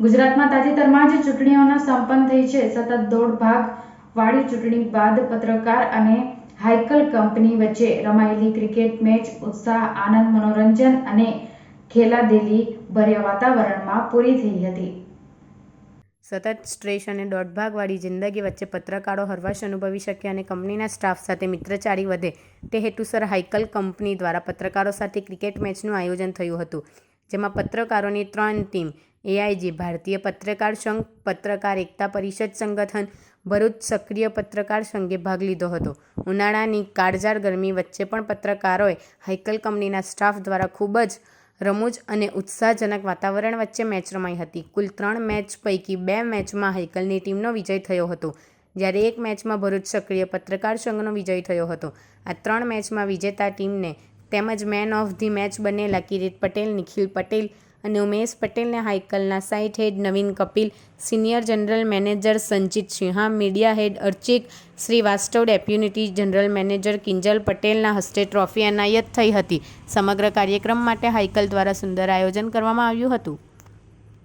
ગુજરાતમાં તાજેતરમાં જ ચૂંટણીઓના સંપન્ન થઈ છે. સતત દોઢ ભાગ વાળી ચૂંટણી બાદ પત્રકાર અને હાઇકલ કંપની વચ્ચે રમાયેલી ક્રિકેટ મેચ ઉત્સાહ, આનંદ, મનોરંજન અને ખેલાદેલી ભર્યા વાતાવરણમાં પૂરી થઈ હતી. સતત સ્ટ્રેસ અને દોઢભાગવાળી જિંદગી વચ્ચે પત્રકારો હરવાશ અનુભવી શકે અને કંપનીના સ્ટાફ સાથે મિત્રચારી વધે. તે હેતુસર હાઇકલ કંપની દ્વારા પત્રકારો સાથે ક્રિકેટ મેચનું આયોજન થયું હતું. જેમાં પત્રકારોની ત્રણ ટીમ એઆઈજી ભારતીય પત્રકાર સંઘ, પત્રકાર એકતા પરિષદ સંગઠન, ભરૂચ સક્રિય પત્રકાર સંઘે ભાગ લીધો હતો. ઉનાળાની કાળઝાળ ગરમી વચ્ચે પણ પત્રકારોએ હાઇકલ કંપનીના સ્ટાફ દ્વારા ખૂબ જ રમૂજ અને ઉત્સાહજનક વાતાવરણ વચ્ચે મેચ રમાઈ હતી. કુલ ત્રણ મેચ પૈકી બે મેચમાં હાઇકલની ટીમનો વિજય થયો હતો. જ્યારે એક મેચમાં ભરૂચ સક્રિય પત્રકાર સંઘનો વિજય થયો હતો. આ ત્રણ મેચમાં વિજેતા ટીમને તેમજ મેન ઓફ ધી મેચ બનેલા કિરીટ પટેલ, નિખિલ પટેલ અને ઉમેશ પટેલને હાઈકલના site head Naveen Kapil senior general manager Sanchit Sinha media head Archik Shrivastava deputy general manager Kinjal પટેલના હસ્તે ટ્રોફી એનાયત થઈ હતી. સમગ્ર કાર્યક્રમ માટે હાઈકલ દ્વારા સુંદર આયોજન કરવામાં આવ્યું હતું.